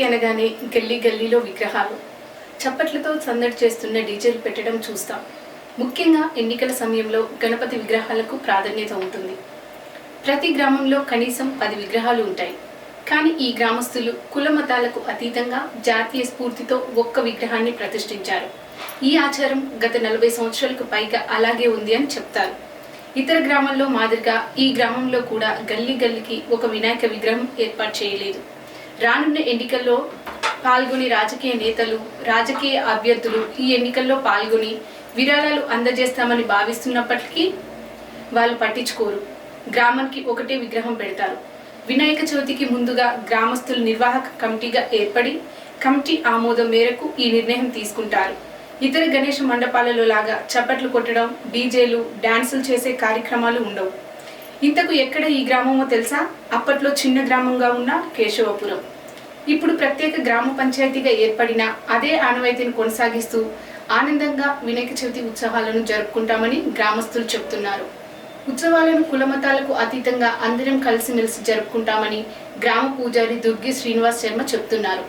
అనగానే గల్లీ గల్లీలో విగ్రహాలు. చప్పట్లతో సందడి చేస్తున్న డీజేలు పెట్టడం చూస్తాం. ముఖ్యంగా ఎన్నికల సమయంలో గణపతి విగ్రహాలకు ప్రాధాన్యత ఉంటుంది. ప్రతి గ్రామంలో కనీసం పది విగ్రహాలు ఉంటాయి. కానీ ఈ గ్రామస్తులు కుల మతాలకు అతీతంగా జాతీయ స్ఫూర్తితో ఒక్క విగ్రహాన్ని ప్రతిష్ఠించారు. ఈ ఆచారం గత నలభై సంవత్సరాలకు పైగా అలాగే ఉంది అని చెప్తారు. ఇతర గ్రామాల్లో మాదిరిగా ఈ గ్రామంలో కూడా గల్లీ గల్లీకి ఒక వినాయక విగ్రహం ఏర్పాటు చేయలేదు. రానున్న ఎన్నికల్లో పాల్గొని రాజకీయ నేతలు రాజకీయ అభ్యర్థులు ఈ ఎన్నికల్లో పాల్గొని విరాళాలు అందజేస్తామని భావిస్తున్నప్పటికీ వాళ్ళు పట్టించుకోరు. గ్రామానికి ఒకటే విగ్రహం పెడతారు. వినాయక చవితికి ముందుగా గ్రామస్తులు నిర్వాహక కమిటీగా ఏర్పడి కమిటీ ఆమోదం మేరకు ఈ నిర్ణయం తీసుకుంటారు. ఇతర గణేష మండపాలలో లాగా చప్పట్లు కొట్టడం డీజేలు డాన్సులు చేసే కార్యక్రమాలు ఉండవు. ఇంతకు ఎక్కడ ఈ గ్రామమో తెలుసా? అప్పట్లో చిన్న గ్రామంగా ఉన్న కేశవపురం. ఇప్పుడు ప్రత్యేక గ్రామ పంచాయతీగా ఏర్పడిన అదే ఆనవాయితీని కొనసాగిస్తూ ఆనందంగా వినాయక చవితి ఉత్సవాలను జరుపుకుంటామని గ్రామస్తులు చెప్తున్నారు. ఉత్సవాలను కులమతాలకు అతీతంగా అందరం కలిసిమెలిసి జరుపుకుంటామని గ్రామ పూజారి దుర్గి శ్రీనివాస్ శర్మ చెప్తున్నారు.